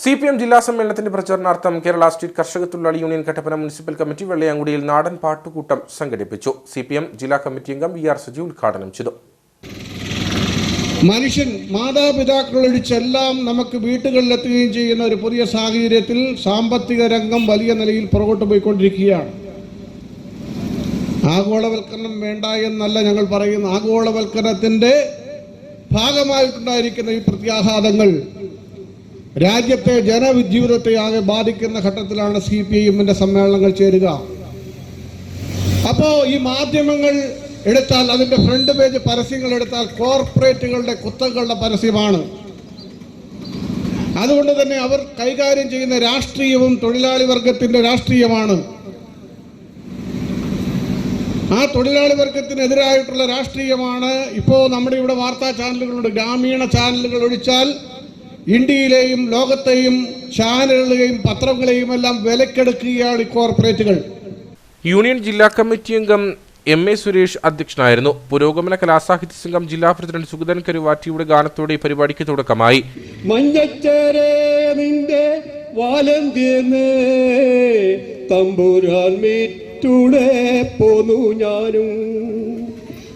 C P M ജില്ലാ സമ്മേളനത്തിന്റെ പ്രചരണാർത്ഥം കേരള സ്റ്റേറ്റ് കർഷക തൊഴിലാളി യൂണിയൻ കട്ടപ്പന മുനിസിപ്പൽ കമ്മിറ്റി വെള്ളയാങ്കുടിയിൽ നാടൻ പാട്ടുകൂട്ടം സംഘടിപ്പിച്ചു. സി പി എം ജില്ലാ കമ്മിറ്റി അംഗം വി ആർ സജി ഉദ്ഘാടനം ചെയ്തു. മനുഷ്യൻ മാതാപിതാക്കളൊഴിച്ചെല്ലാം നമുക്ക് വീട്ടുകളിലെത്തുകയും ചെയ്യുന്ന ഒരു പുതിയ സാഹചര്യത്തിൽ സാമ്പത്തിക രംഗം വലിയ നിലയിൽ പുറകോട്ട് പോയിക്കൊണ്ടിരിക്കുകയാണ്. ആഗോളവൽക്കരണം വേണ്ട എന്നല്ല ഞങ്ങൾ പറയുന്ന ആഗോളവൽക്കരണത്തിന്റെ ഭാഗമായിട്ടുണ്ടായിരിക്കുന്ന ഈ പ്രത്യാഘാതങ്ങൾ രാജ്യത്തെ ജനജീവിതത്തെ ആകെ ബാധിക്കുന്ന ഘട്ടത്തിലാണ് സി പി ഐ സമ്മേളനങ്ങൾ ചേരുക. അപ്പോൾ ഈ മാധ്യമങ്ങൾ എടുത്താൽ അതിന്റെ ഫ്രണ്ട് പേജ് പരസ്യങ്ങൾ എടുത്താൽ കോർപ്പറേറ്റുകളുടെ കുത്തകളുടെ പരസ്യമാണ്. അതുകൊണ്ട് തന്നെ അവർ കൈകാര്യം ചെയ്യുന്ന രാഷ്ട്രീയവും തൊഴിലാളി വർഗത്തിന്റെ രാഷ്ട്രീയമാണ്. ആ തൊഴിലാളി വർഗത്തിനെതിരായിട്ടുള്ള രാഷ്ട്രീയമാണ്. ഇപ്പോ നമ്മുടെ ഇവിടെ വാർത്താ ചാനലുകളുണ്ട്. ഗ്രാമീണ ചാനലുകൾ ഒഴിച്ചാൽ ഇന്ത്യയിലെയും ലോകത്തെയും ചാനലുകളെയും പത്രങ്ങളെയും എല്ലാം വിലക്കെടുക്കുകയാണ് ഈ കോർപ്പറേറ്റുകൾ. യൂണിയൻ ജില്ലാ കമ്മിറ്റി അംഗം എം എ സുരേഷ് അധ്യക്ഷനായിരുന്നു. പുരോഗമന കലാസാഹിത്യ സംഘം ജില്ലാ പ്രസിഡന്റ് സുഗതൻ കരുവാറ്റിയുടെ ഗാനത്തോടെ ഈ പരിപാടിക്ക് തുടക്കമായി. ഞാനും.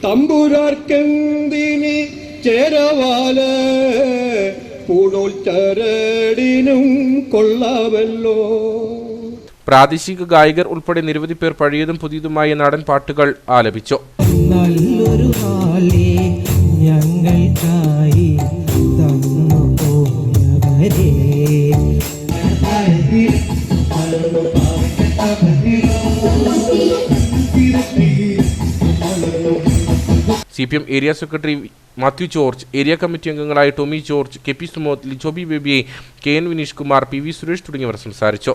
തമ്പുരാർക്കെന്തിനി ചേരവാൽ പൂണോൽ ചരടിനും കൊള്ളാവല്ലോ പ്രാദേശിക ഗായകർ ഉൾപ്പെടെ നിരവധി പേർ പഴയതും പുതിയതുമായ നാടൻ പാട്ടുകൾ ആലപിച്ചു. നല്ലൊരു ഞങ്ങൾക്കായി തന്നു പോയവരേ. C P M area secretary Mathew George area committee അംഗങ്ങളായ Tomy George K P Sumod Lijobi Baby K N Vineesh Kumar P V Suresh തുടങ്ങിയവർ സംസാരിച്ചു.